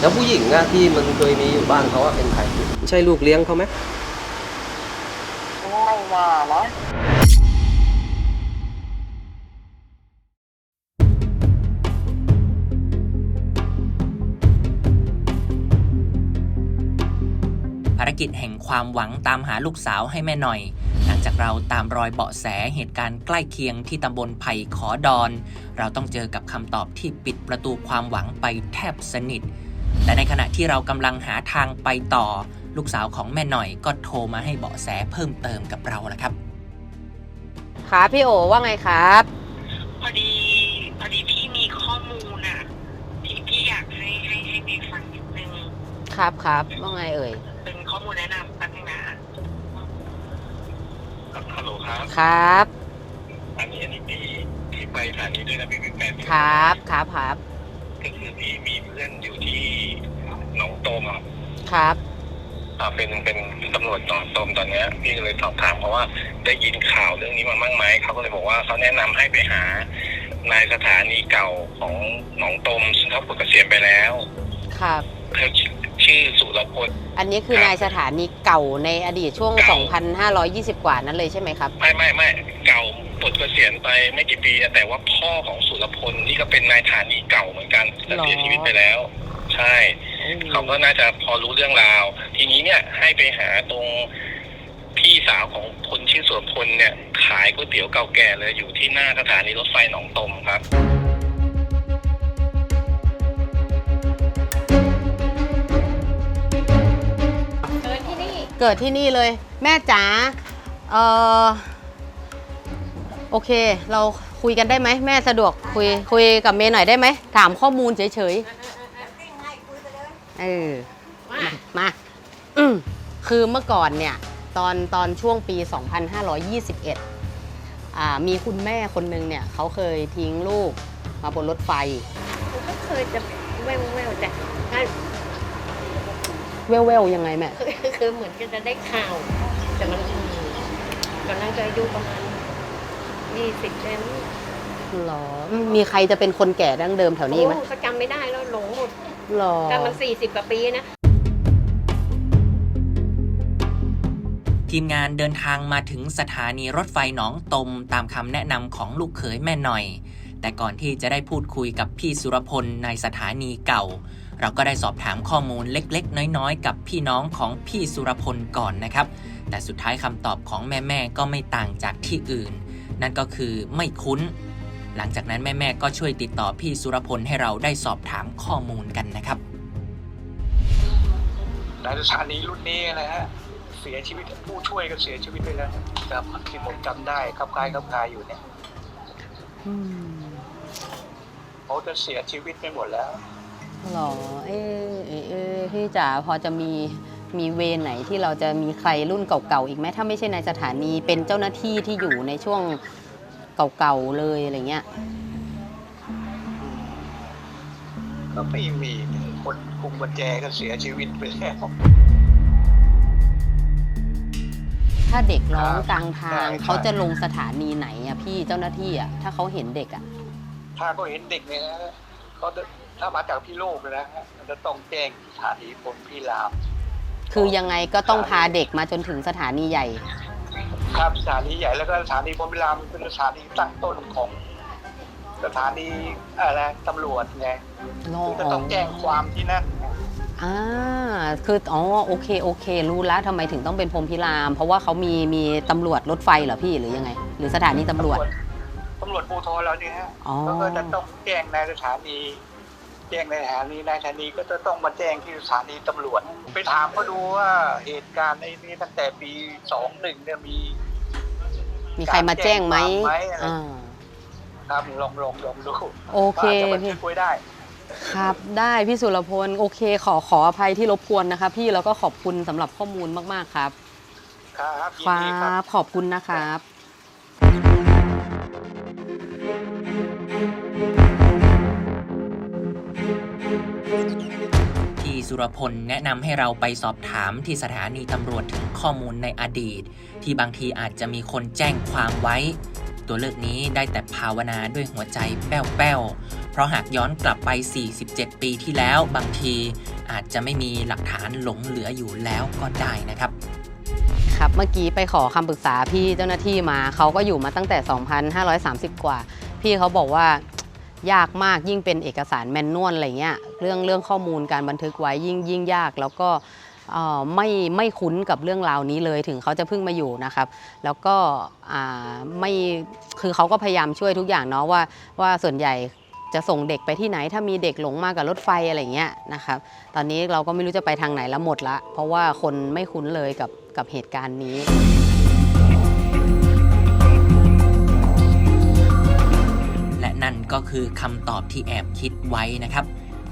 แล้วผู้หญิงอะที่มันเคยมีอยู่บ้านเขาอะเป็นใครใช่ลูกเลี้ยงเขาไหมไม่น่านะภารกิจแห่งความหวังตามหาลูกสาวให้แม่หน่อย หลังจากเราตามรอยเบาะแสเหตุการณ์ใกล้เคียงที่ตำบลไผ่ขอดอน เราต้องเจอกับคำตอบที่ปิดประตูความหวังไปแทบสนิท แต่ในขณะที่เรากำลังหาทางไปต่อ ลูกสาวของแม่หน่อยก็โทรมาให้เบาะแสเพิ่มเติมกับเราละครับครับพี่โอว่าไงครับ พอดีพอดีพี่มีข้อมูลอะที่พี่อยากให้ให้ให้เมย์ฟังนิดนึงครับครับว่าไงเอ่ยเป็นข้อมูลแนะนำแป๊บนึงนะฮัลโหลครับ ครับ อันนี้อันนี้พี่พี่ไปสถานีด้วยนะพี่เป็นแฟนครับครับครับ ก็คือพี่มีเพื่อนอยู่ที่หนองตมอะครับ อ่าเป็นเป็นตำรวจหนองตมตอนเนี้ย พี่ก็เลยสอบถามเพราะว่าได้ยินข่าวเรื่องนี้มาบ้างไหมเขาก็เลยบอกว่าเขาแนะนำให้ไปหานายสถานีเก่าของหนองตมซึ่งเขาปลดเกษียณไปแล้วครับ เขาชื่อสุรพล อันนี้คือครับ นายสถานีเก่าในอดีตช่วงเก่า2,520 กว่านั้นเลยใช่ไหมครับ ไม่ไม่ไม่เก่า ปลดเกษียณไปไม่กี่ปีนะแต่ว่าพ่อของสุรพลนี่ก็เป็นนายฐานีเก่าเหมือนกันแต่หรอเสียชีวิตไปแล้ว ใช่ เขาก็น่าจะพอรู้เรื่องราว ทีนี้เนี่ยให้ไปหาตรงพี่สาวของคนชื่อสุรพลเนี่ย ขายก๋วยเตี๋ยวเก่าแก่เลยอยู่ที่หน้าสถานีรถไฟหนองตมครับเกิดที่นี่เลยแม่จ๋าเออ โอเค เราคุยกันได้ไหมแม่สะดวกคุยคุยกับเมย์หน่อยได้ไหมถามข้อมูลเฉยๆเออมามาอืมคือเมื่อก่อนเนี่ย ตอนตอนช่วงปี 2521อ่ามีคุณแม่คนนึงเนี่ยเขาเคยทิ้งลูกมาบนรถไฟก็เคยจะแววแววๆแต่ถ้าเวลๆยังไงแม่คือคือเหมือนกันจะได้ข่าว แต่มันอืมกำลังจะอายุประมาณ ยี่สิบแล้วหรออืมมีใครจะเป็นคนแก่ดั้งเดิมแถวนี้ไหมโอ้ก็จำไม่ได้แล้วหลงหมดหรอแต่มันสี่สิบกว่าปีนะ ทีมงานเดินทางมาถึงสถานีรถไฟหนองตมตามคำแนะนำของลูกเขยแม่หน่อย แต่ก่อนที่จะได้พูดคุยกับพี่สุรพลในสถานีเก่า เราก็ได้สอบถามข้อมูลเล็กๆ น้อยๆ กับพี่น้องของพี่สุรพลก่อนนะครับ แต่สุดท้ายคำตอบของแม่ๆก็ไม่ต่างจากที่อื่น นั่นก็คือไม่คุ้น หลังจากนั้นแม่ ๆ ก็ช่วยติดต่อพี่สุรพลให้เราได้สอบถามข้อมูลกันนะครับนายสถานีรุ่นนี้นะฮะเสียชีวิตผู้ช่วยก็เสียชีวิตไปแล้วครับที่ผมจำได้ครับคล้ายครับคล้ายอยู่เนี่ยอืมเขาจะเสียชีวิตไปหมดแล้วหรอเอ๊ะเอ๊ะเอ๊ะพี่จ๋าพอจะมี มีเวรไหนที่เราจะมีใครรุ่นเก่าๆอีกไหมถ้าไม่ใช่ในสถานีเป็นเจ้าหน้าที่ที่อยู่ในช่วงเก่าๆเลยอะไรเงี้ยก็ไม่มีคนคุมกุญแจก็เสียชีวิตไปแล้ว ถ้าเด็กร้องครับกลางทางใช่เขาจะลงสถานีไหนอะพี่เจ้าหน้าที่อะถ้าเขาเห็นเด็กอะถ้าเขาเห็นเด็กเนี่ยนะเขาจะถ้ามาจากพี่โลกเลยนะฮะมันจะต้องแจ้งสถานีพลพี่ราม คือยังไงก็ต้องพาเด็กมาจนถึงสถานีใหญ่ ครับสถานีใหญ่แล้วก็สถานีพลพี่รามเป็นสถานีตั้งต้นของสถานีอะไรตำรวจไงคือจะต้องแจ้งความที่นั่นอ่าคืออ๋อโอเคโอเค รู้แล้วทำไมถึงต้องเป็นพรหมพิราม เพราะว่าเขามีมีตำรวจรถไฟเหรอพี่หรือยังไง หรือสถานีตำรวจตำรวจภูธรแล้วนี่ฮะอ๋อแล้วก็จะต้องแจ้งในสถานี แจ้งในสถานีในสถานีก็จะต้องมาแจ้งที่สถานีตำรวจ ไปถามเขาดูว่าเหตุการณ์ในนี้ตั้งแต่ปีสองหนึ่งเนี่ยมี มีใครมาแจ้งไหมการแจ้งความไหมอะไรอ่าครับลองลองลองดูโอเคว่าจะบันพี่ทึกไว้ได้ ครับได้พี่สุรพลโอเค ขอขออภัยที่รบกวนนะคะ พี่แล้วก็ขอบคุณสำหรับข้อมูลมาก ๆ ครับ ครับยิคนดีครัรับบขอบคุณนะครับ สุรพลแนะนำให้เราไปสอบถามที่สถานีตำรวจถึงข้อมูลในอดีต ที่บางทีอาจจะมีคนแจ้งความไว้ ตัวเลือกนี้ได้แต่ภาวนาด้วยหัวใจแป้วๆ เพราะหากย้อนกลับไป 47 ปีที่แล้วบางทีอาจจะไม่มีหลักฐานหลงเหลืออยู่แล้วก็ได้นะครับครับเมื่อกี้ไปขอคำปรึกษาพี่เจ้าหน้าที่มา เขาก็อยู่มาตั้งแต่ 2,530 กว่า พี่เขาบอกว่า ยากมากยิ่งเป็นเอกสารแมนนวลอะไรเงี้ยเรื่องเรื่องข้อมูลการบันทึกไว้ยิ่งยิ่งยากแล้วก็ไม่ไม่คุ้นกับเรื่องราวนี้เลยถึงเขาจะเพิ่งมาอยู่นะครับ แล้วก็ไม่คือเขาก็พยายามช่วยทุกอย่างเนาะว่าว่าส่วนใหญ่จะส่งเด็กไปที่ไหน ถ้ามีเด็กหลงมากับรถไฟอะไรเงี้ยนะครับตอนนี้เราก็ไม่รู้จะไปทางไหนแล้วหมดละ เพราะว่าคนไม่คุ้นเลยกับกับเหตุการณ์นี้ ก็คือคำตอบที่แอบคิดไว้นะครับ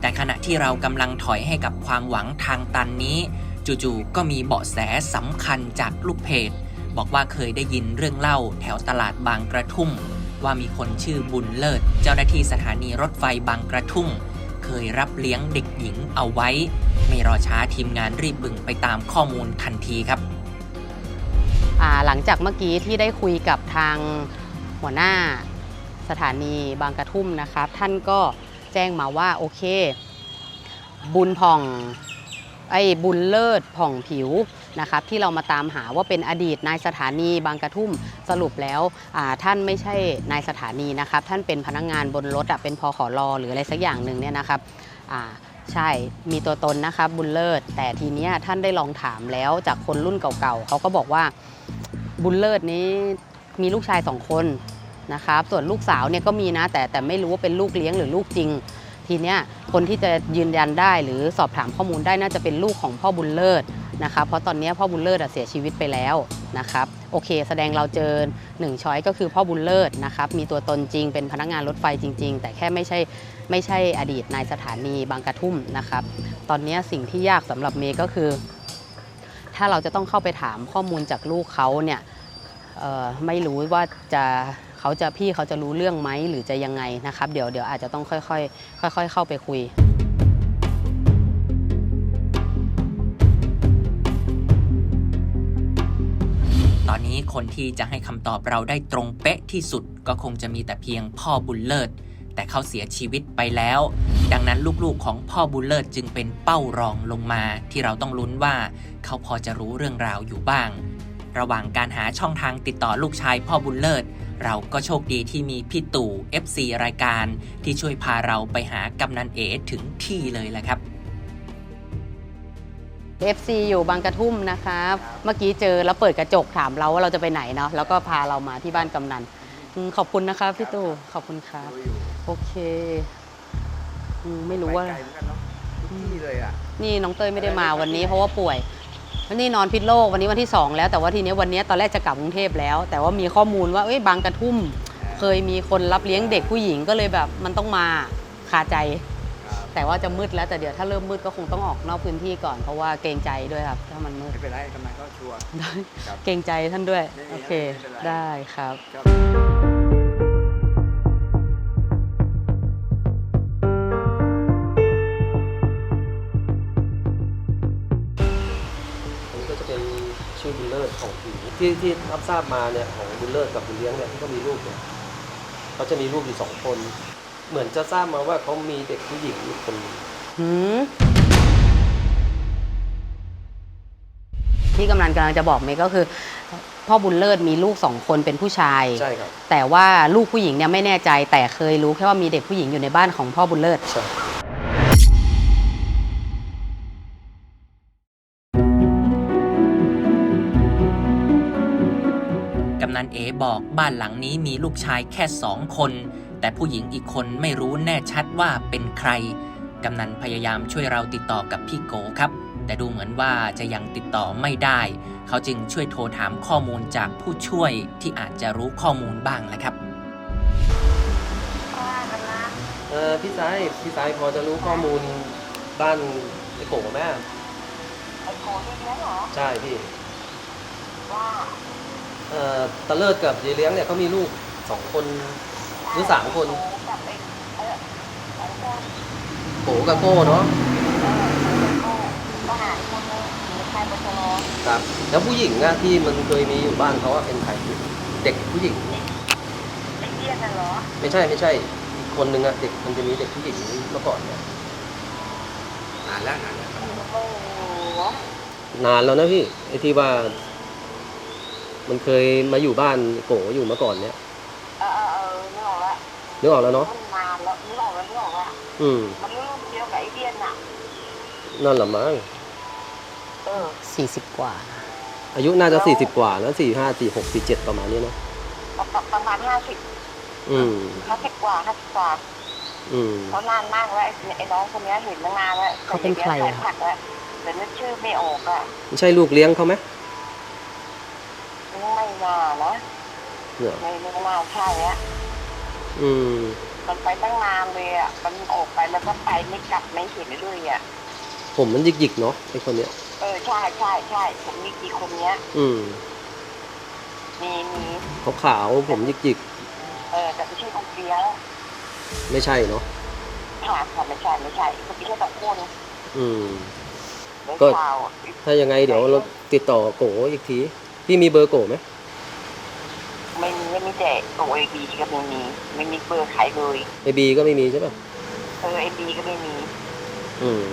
แต่ขณะที่เรากำลังถอยให้กับความหวังทางตันนี้ จู่ๆก็มีเบาะแสสำคัญจากลูกเพจ บอกว่าเคยได้ยินเรื่องเล่าแถวตลาดบางกระทุ่ม ว่ามีคนชื่อบุญเลิศ เจ้าหน้าที่สถานีรถไฟบางกระทุ่ม เคยรับเลี้ยงเด็กหญิงเอาไว้ ไม่รอช้าทีมงานรีบบึงไปตามข้อมูลทันทีครับหลังจากเมื่อกี้ที่ได้คุยกับทางหัวหน้า สถานีบางกระทุ่มนะครับ ท่านก็แจ้งมาว่าโอเค บุญผ่องไอ้บุญเลิศผ่องผิวนะครับที่เรามาตามหาว่าเป็นอดีตนายสถานีบางกระทุ่มสรุปแล้วท่านไม่ใช่นายสถานีนะครับ ท่านเป็นพนักงานบนรถเป็นพอขอรอหรืออะไรสักอย่างหนึ่งเนี่ยนะครับใช่มีตัวตนนะครับบุญเลิศ แต่ทีเนี้ยท่านได้ลองถามแล้วจากคนรุ่นเก่าๆเขาก็บอกว่าบุญเลิศนี้มีลูกชายสองคน นะครับส่วนลูกสาวเนี่ยก็มีนะแต่แต่ไม่รู้ว่าเป็นลูกเลี้ยงหรือลูกจริง ทีเนี้ยคนที่จะยืนยันได้หรือสอบถามข้อมูลได้น่าจะเป็นลูกของพ่อบุญเลิศนะครับเพราะตอนนี้พ่อบุญเลิศเสียชีวิตไปแล้วนะครับโอเค แสดงเราเจอหนึ่งช้อยก็คือพ่อบุญเลิศนะครับมีตัวตนจริงเป็นพนักงานรถไฟจริง ๆ แต่แค่ไม่ใช่ไม่ใช่อดีตนายสถานีบางกระทุ่มนะครับตอนนี้สิ่งที่ยากสำหรับเมย์ก็คือ ถ้าเราจะต้องเข้าไปถามข้อมูลจากลูกเขาเนี่ยไม่รู้ว่าจะ เขาจะพี่เขาจะรู้เรื่องไหมหรือจะยังไงนะครับ เดี๋ยวเดี๋ยวอาจจะต้องค่อยๆค่อย ๆ เข้าไปคุยตอนนี้คนที่จะให้คำตอบเราได้ตรงเป๊ะที่สุดก็คงจะมีแต่เพียงพ่อบุญเลิศ แต่เขาเสียชีวิตไปแล้ว ดังนั้นลูกๆของพ่อบุญเลิศจึงเป็นเป้ารองลงมา ที่เราต้องลุ้นว่า เขาพอจะรู้เรื่องราวอยู่บ้าง ระหว่างการหาช่องทางติดต่อลูกชายพ่อบุญเลิศ เราก็โชคดีที่มีพี่ตู่ FC รายการ ที่ช่วยพาเราไปหากำนันเอถึงที่เลยแหละครับ FC อยู่บางกระทุ่มนะครับ เมื่อกี้เจอแล้วเปิดกระจกถามเราว่าเราจะไปไหนเนาะแล้วก็พาเรามาที่บ้านกำนันอืมขอบคุณนะครับพี่ตู่ขอบคุณครับ โอเคอืมไม่รู้ว่าไกลเหมือนกันเนาะทุกที่เลยอะ นี่น้องเต้ยไม่ได้มาวันนี้เพราะว่าป่วย วันนี้นอนพิษโลกวันนี้วันที่ 2 แล้วแต่ว่าทีนี้วันนี้ตอนแรกจะกลับกรุงเทพแล้ว แต่ว่ามีข้อมูลว่าเอ้ยบางกระทุ่ม เคยมีคนรับเลี้ยงเด็กผู้หญิงก็เลยแบบมันต้องมาคาใจ แต่ว่าจะมืดแล้วแต่เดี๋ยวถ้าเริ่มมืดก็คงต้องออกนอกพื้นที่ก่อนเพราะว่าเกรงใจด้วยครับ ถ้ามันมืดไม่เป็นไรกำนันก็ชัวร์ครับเกรงใจท่านด้วยไม่มีโอเคไม่เป็นไรได้ครับ บุญเลิศของผิวที่ที่รับทราบมาเนี่ยของบุญเลิศกับบุญเลี้ยงเนี่ยที่เขามีลูกเนี่ยเขาจะมีลูกอยู่สองคน เหมือนจะทราบมาว่าเขามีเด็กผู้หญิงอยู่คนหนึ่งหืมที่กำนันกำลังจะบอกเมย์ก็คือ พ่อบุญเลิศมีลูกสองคนเป็นผู้ชาย ใช่ครับแต่ว่าลูกผู้หญิงเนี่ยไม่แน่ใจแต่เคยรู้แค่ว่ามีเด็กผู้หญิงอยู่ในบ้านของพ่อบุญเลิศ ใช่ บอกบ้านหลังนี้มีลูกชายแค่สองคน แต่ผู้หญิงอีกคนไม่รู้แน่ชัดว่าเป็นใคร กำนันพยายามช่วยเราติดต่อกับพี่โกครับ แต่ดูเหมือนว่าจะยังติดต่อไม่ได้ เขาจึงช่วยโทรถามข้อมูลจากผู้ช่วยที่อาจจะรู้ข้อมูลบ้างแหละครับเออพี่สายพี่สายพอจะรู้ข้อมูลบ้านไอ้โกไหมไอ้โกเลี้ยงเหรอ ใช่พี่ ว่า เอ่อตะเลิศกับยายเลี้ยงเนี่ยเขามีลูกสองคนหรือสามคนโกกับโก้เนาะครับ แล้วผู้หญิงอะที่มันเคยมีอยู่บ้านเขาอะเป็นใครเด็กผู้หญิงไม่ใช่ไม่ใช่อีกคคนหนึ่งอะเด็กมันจะมีเด็กผู้หญิงเมื่อก่อนเนี่ยนานแล้วนานแล้วนานแล้วนะพี่ไอ้ที่ว่า มันเคยมาอยู่บ้านโกอยู่เมื่อก่อนเนี่ยเออเออเออนึกออกแล้วนึกออกแล้วเนาะมันนานแล้วนึกออกแล้วนึกออกแล้วอืมมันรุ่นเดียวกับไอเดียนอะนั่นแหละมั้งเออสี่สิบกว่า อายุน่าจะสี่สิบกว่าแล้วสี่ห้าสี่หกสี่เจ็ดประมาณนี้เนาะประประประมาณห้าสิบอืมห้าสิบกว่าห้าสิบกว่าอืมเขานานมากแล้วไอ้ไอ้น้องคนเนี้ยเห็นตั้งนานแล้วเขาเป็นใครอะแต่ดี๋ยวผัดแล้วแต่นึกชื่อไม่ออกอะไม่ใช่ลูกเลี้ยงเขาไหม ไม่น่านะเนี่ยไม่ไม่น่าใช่อะอืมมันไปตั้งนานเลยอะ มันออกไปแล้วก็ไปไม่กลับไม่เห็นเลยอะ ผมมันหยิกหยิกๆเนาะไอ้คนเนี้ย เออใช่ใช่ใช่ผมมีกี่คนเนี้ย อืมมีมีขาวขาวๆผมหยิกหยิกเออแต่ไม่ใช่คนเดียวๆไม่ใช่เนาะค่ะค่ะไม่ใช่ไม่ใช่คนนี้แค่สองคนอืมเดี๋ยวก็ข่าวถ้ายังไงเดี๋ยวเราติดต่อโกอีกที พี่มีเบอร์โกไหมไม่มีไม่มีแต่ตัวไอบีก็ไม่มี ไม่มีเบอร์ใครเลยไอบีก็ไม่มีใช่ป่ะเออไอบีก็ไม่มี อืม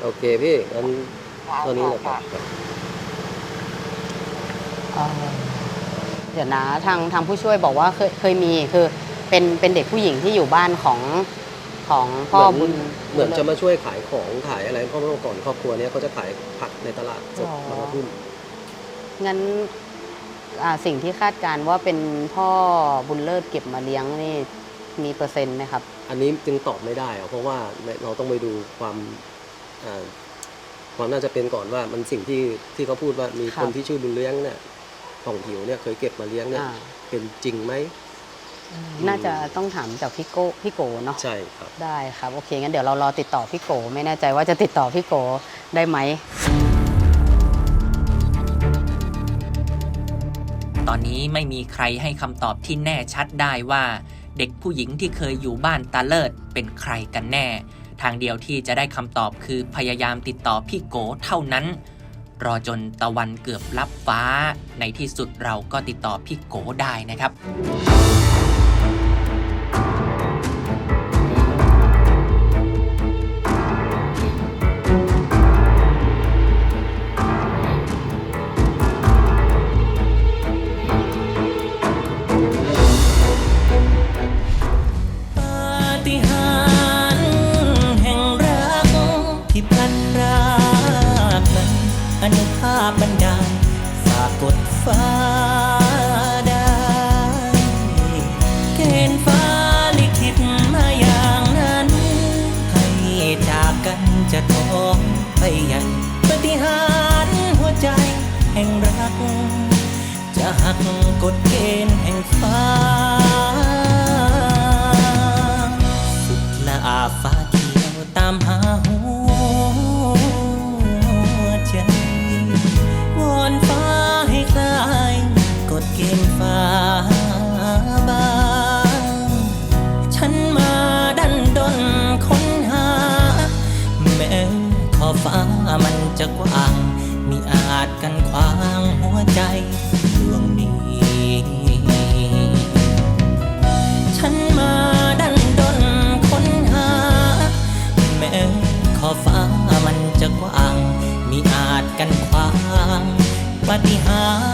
โอเคพี่งั้นค่ะตอนนี้แหละครัค่ะบเอ่อเดี๋ยวนะทางทางผู้ช่วยบอกว่าเคยเคยมีคือเป็นเป็นเด็กผู้หญิงที่อยู่บ้านของของพ่อเหบุมืญอนเหมือนจะมาช่วยขายของขายอะไรเพราะเมื่อก่อนครอบครัวเนี้ยเขาจะขายผักในตลาดสดบางกระทุ่ม งั้นอ่าสิ่งที่คาดการณ์ว่าเป็นพ่อบุญเลิศเก็บมาเลี้ยงนี่มีเปอร์เซ็นต์ไหมครับ อันนี้จึงตอบไม่ได้อะเพราะว่าเราต้องไปดูความอ่าความน่าจะเป็นก่อนว่ามันสิ่งที่ที่เขาพูดว่ามีครัคบนที่ชื่อบุญเลี้ยงเนี่ยของผิวเนี่ยเคยเก็บมาเลี้ยงเนี่ยอ่าเป็นจริงไหมน่าจะต้องถามจากพี่โก้พี่โกเนาะใช่ครับได้ครับโอเคงั้นเดี๋ยวเรารอติดต่อพี่โก ไม่แน่ใจว่าจะติดต่อพี่โกได้ไหม ตอนนี้ไม่มีใครให้คำตอบที่แน่ชัดได้ว่า เด็กผู้หญิงที่เคยอยู่บ้านตาเลิศเป็นใครกันแน่ ทางเดียวที่จะได้คำตอบคือพยายามติดต่อพี่โกเท่านั้น รอจนตะวันเกือบลับฟ้า ในที่สุดเราก็ติดต่อพี่โกได้นะครับ ปฏิหาร